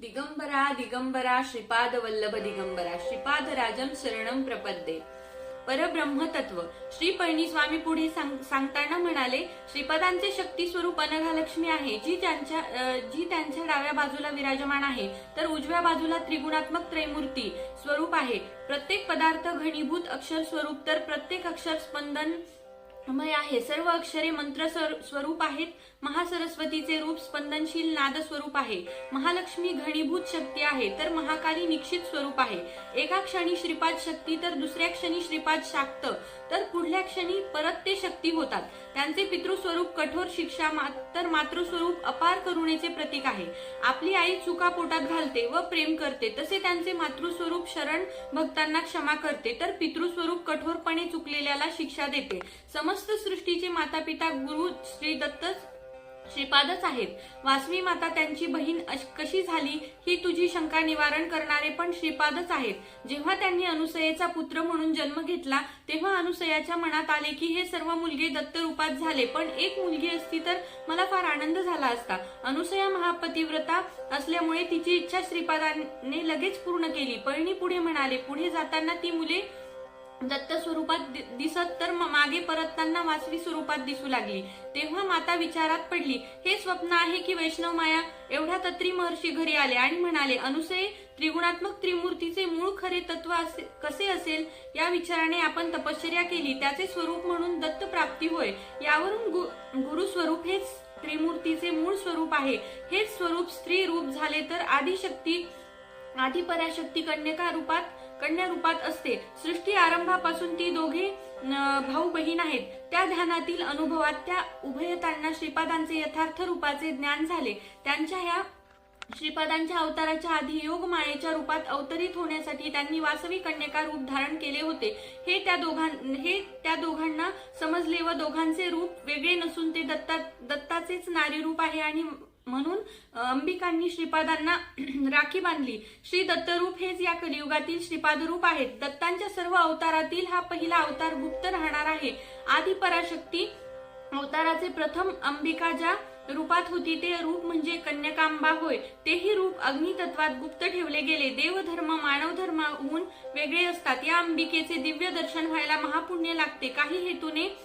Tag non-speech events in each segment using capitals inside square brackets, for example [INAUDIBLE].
दिगंबरा दिगंबरा श्रीपाद वल्लभ दिगंबरा. श्रीपाद राजम शरणम प्रपद्ये. परब्रह्म तत्व श्री पळणीस्वामी पुढे सांग- सांगताना म्हणाले श्रीपदांचे शक्ती स्वरूप अनघालक्ष्मी आहे. जी त्यांच्या जी त्यांच्या डाव्या बाजूला विराजमान आहे तर उजव्या बाजूला त्रिगुणात्मक त्रैमूर्ती स्वरूप आहे. प्रत्येक पदार्थ घनीभूत अक्षर स्वरूप तर प्रत्येक अक्षर स्पंदन मय आहे. सर्व अक्षरे मंत्र स्वरूप आहेत. महासरस्वतीचे रूप स्पंदनशील नाद स्वरूप आहे. महालक्ष्मी घणीभूत शक्ती आहे. तर महाकाली निश्चित स्वरूप आहे. एका क्षणी श्रीपाद शक्ती तर दुसऱ्या क्षणी श्रीपाद शाक्त. तर पुढल्या क्षणी परत ते शक्ती होतात. त्यांचे पितृस्वरूप कठोर शिक्षा मा- तर मातृस्वरूप अपार करुणेचे प्रतीक आहे. आपली आई चुका पोटात घालते व प्रेम करते. तसे त्यांचे मातृस्वरूप शरण भक्तांना क्षमा करते. तर पितृस्वरूप कठोरपणे चुकलेल्याला शिक्षा देते. समस्त सृष्टीचे माता पिता गुरु श्री दत्तच श्रीपादच आहेत. वासवी माता त्यांची बहीण अश- कशी झाली ही तुझी शंका निवारण करणारे पण श्रीपादच आहेत. जेव्हा त्यांनी अनुसयेचा पुत्र म्हणून जन्म घेतला तेव्हा अनुसयाच्या मनात आले की हे सर्व मुलगे दत्त रूपात झाले पण एक मुलगी असती तर मला फार आनंद झाला असता. अनुसया महापतिव्रता असल्यामुळे तिची इच्छा श्रीपादाने लगेच पूर्ण केली. पळणी पुढे म्हणाले पुढे जाताना ती मुले दत्त स्वरूपात दि- दिसत तर मागे परतताना वासवी स्वरूपात दिसू लागली. तेव्हा माता विचारात पडली हे स्वप्न आहे की वैष्णव माया? एवढ्या तत्री महर्षी घरी आले आणि म्हणाले अनुसय त्रिगुणात्मक त्रिमूर्तीचे मूळ खरे तत्व असे- कसे असेल? या विचाराने आपण तपश्चर्या केली. त्याचे स्वरूप म्हणून दत्त प्राप्ती होय. यावरून गु- गुरु स्वरूप हेच त्रिमूर्तीचे मूळ स्वरूप आहे. हेच स्वरूप स्त्री रूप झाले तर आदिशक्ती आधी पराशक्ती कन्यका रूपात कन्या रूपात असते. सृष्टी आरंभापासून ती दोघे भाऊ बहीण आहेत. त्या ध्यानातील अनुभवात त्या उभयतांना श्रीपादांचे यथार्थ रूपाचे ज्ञान झाले. त्यांच्या ह्या श्रीपदांच्या अवताराच्या आधी योग मायेच्या रूपात अवतरित होण्यासाठी त्यांनी वासवी कन्यका रूप धारण केले होते. हे त्या दोघां हे त्या दोघांना समजले व दोघांचे रूप वेगळे नसून ते दत्ता दत्ताचेच नारी रूप आहे आणि म्हणून अंबिकांनी श्रीपादांना [CLEARS THROAT] राखी बांधली. श्री दत्तरूप हेच या कलियुगातील श्रीपाद रूप आहेत. दत्तांच्या सर्व अवतारातील हा पहिला अवतार गुप्त राहणार आहे. आदि पराशक्ती अवताराचे प्रथम अंबिका ज्या रूपात होती ते रूप म्हणजे कन्याकांबा होय. तेही रूप अग्नितत्वात गुप्त ठेवले गेले. देवधर्म मानव धर्माहून वेगळे असतात. या अंबिकेचे दिव्य दर्शन व्हायला महापुण्य लागते. काही हेतूने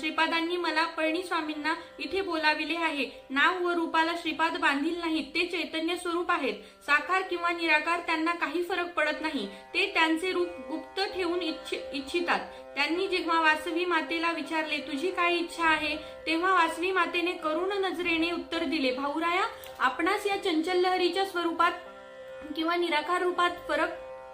श्रीपादांनी मला पळणी स्वामींना इथे बोलाविले आहे. नाव व रूपाला श्रीपाद बांधील नाहीत. ते चैतन्य स्वरूप आहेत. साकार किंवा निराकार त्यांना काही फरक पडत नाही. ते त्यांचे रूप गुप्त ठेवून इच्छि- इच्छितात. त्यांनी जेव्हा वासवी मातेला विचारले तुझी काय इच्छा आहे? तेव्हा वासवी मातेने करुण नजरेने उत्तर दिले भाऊराया आपणास या चंचल लहरीच्या स्वरूपात किंवा निराकार रूपात फरक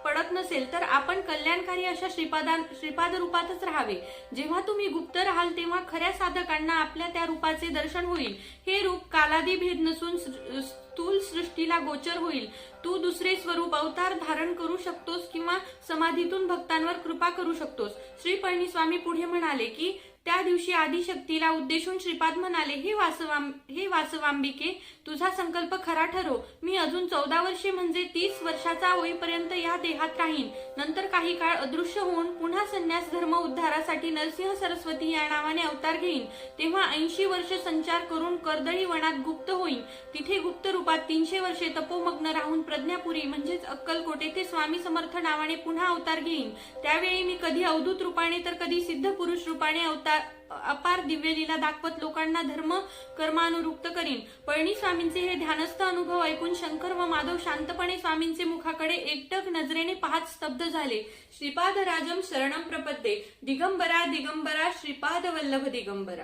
पडत नसेल तर आपण कल्याणकारी अशा श्रीपादां श्रीपाद रूपातच राहावे. जेव्हा तुम्ही गुप्त राहाल तेव्हा खऱ्या साधकांना आपल्या त्या रूपाचे दर्शन होईल. हे रूप कालादी भेद नसून स्थूल सृष्टीला गोचर होईल. तू दुसरे स्वरूप अवतार धारण करू शकतोस किंवा समाधीतून भक्तांवर कृपा करू शकतोस. श्री पळणीस्वामी पुढे म्हणाले की त्या दिवशी आदिशक्तीला उद्देशून श्रीपाद म्हणाले हे वासवाम हे वासवांबिके तुझा संकल्प खरा ठरो. मी अजून चौदा वर्षे म्हणजे तीस वर्षाचा होईपर्यंत या देहात राहीन. नंतर काही काळ अदृश्य होऊन पुन्हा संन्यास धर्म उद्धारासाठी नरसिंह सरस्वती या नावाने अवतार घेईन. तेव्हा ऐंशी वर्ष संचार करून कर्दळी वनात गुप्त होईन. तिथे गुप्त रूपात तीनशे वर्षे तपोमग्न राहून प्रज्ञापुरी म्हणजेच अक्कलकोट येथे स्वामी समर्थ नावाने पुन्हा अवतार घेईन. त्यावेळी मी कधी अवधूत रूपाने तर कधी सिद्ध पुरुष रूपाने अवतार अपार दिव्यलीला दाखवत लोकांना धर्म कर्मानुरुक्त करीन. पळणी स्वामींचे हे ध्यानस्थ अनुभव ऐकून शंकर व माधव शांतपणे स्वामींचे मुखाकडे एकटक नजरेने पाहत स्तब्ध झाले. श्रीपाद राजम शरणम प्रपद्ये. दिगंबरा दिगंबरा श्रीपाद वल्लभ दिगंबरा.